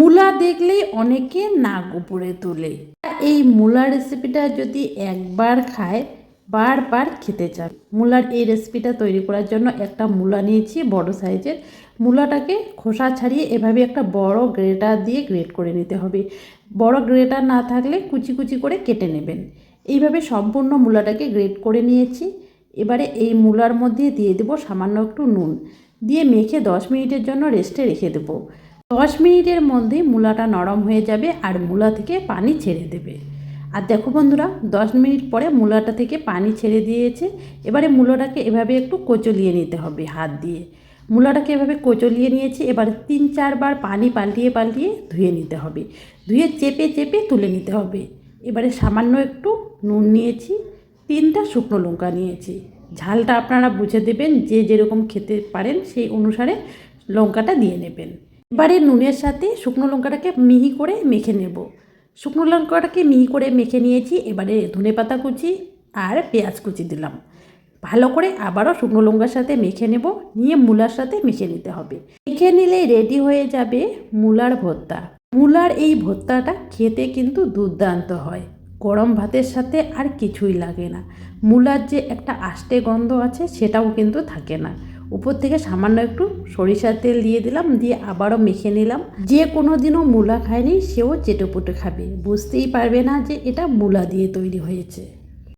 মূলা দেখলেই অনেকে নাক উপরে তোলে। এই মূলা রেসিপিটা যদি একবার খায়, বারবার খেতে চান মূলার এই রেসিপিটা তৈরি করার জন্য একটা মূলা নিয়েছি, বড় সাইজের। মূলাটাকে খোসা ছাড়িয়ে এভাবে একটা বড় গ্রেটার দিয়ে গ্রেট করে নিতে হবে। বড় গ্রেটার না থাকলে কুচি কুচি করে কেটে নেবেন। এইভাবে সম্পূর্ণ মূলাটাকে গ্রেট করে নিয়েছি। এবারে এই মূলার মধ্যে দিয়ে দেবো সামান্য একটু নুন। দিয়ে মেখে দশ মিনিটের জন্য রেস্টে রেখে দেবো। দশ মিনিটের মধ্যে মূলাটা নরম হয়ে যাবে আর মূলা থেকে পানি ছেড়ে দেবে। আর দেখো বন্ধুরা, দশ মিনিট পরে মূলাটা থেকে পানি ছেড়ে দিয়েছে। এবারে মূলাটাকে এভাবে একটু কোচলিয়ে নিতে হবে হাত দিয়ে। মূলাটাকে এভাবে কোচলিয়ে নিয়েছি, এবারে তিন চারবার পানি পাল্টিয়ে পাল্টিয়ে ধুয়ে নিতে হবে। ধুয়ে চেপে চেপে তুলে নিতে হবে। এবারে সামান্য একটু নুন নিয়েছি, তিনটা শুকনো লঙ্কা নিয়েছি। ঝালটা আপনারা বুঝে দেবেন যে যেরকম খেতে পারেন সেই অনুসারে লঙ্কাটা দিয়ে নেবেন। এবারে নুনের সাথে শুকনো লঙ্কাটাকে মিহি করে মেখে নেব। শুকনো লঙ্কাটাকে মিহি করে মেখে নিয়েছি, এবারে ধনে পাতা কুচি আর পেঁয়াজ কুচি দিলাম। ভালো করে আবারও শুকনো লঙ্কার সাথে মেখে নেব, নিয়ে মূলার সাথে মেখে নিতে হবে। মেখে নিলেই রেডি হয়ে যাবে মূলার ভর্তা। মূলার এই ভর্তাটা খেতে কিন্তু দুর্দান্ত হয়। গরম ভাতের সাথে আর কিছুই লাগে না। মূলার যে একটা আষ্টে গন্ধ আছে, সেটাও কিন্তু থাকে না। উপর থেকে সামান্য একটু সরিষার তেল দিয়ে দিলাম, দিয়ে আবারও মেখে নিলাম। যে কোনো দিনও মূলা খায়নি, সেও চেটেপুটে খাবে। বুঝতেই পারবে না যে এটা মূলা দিয়ে তৈরি হয়েছে।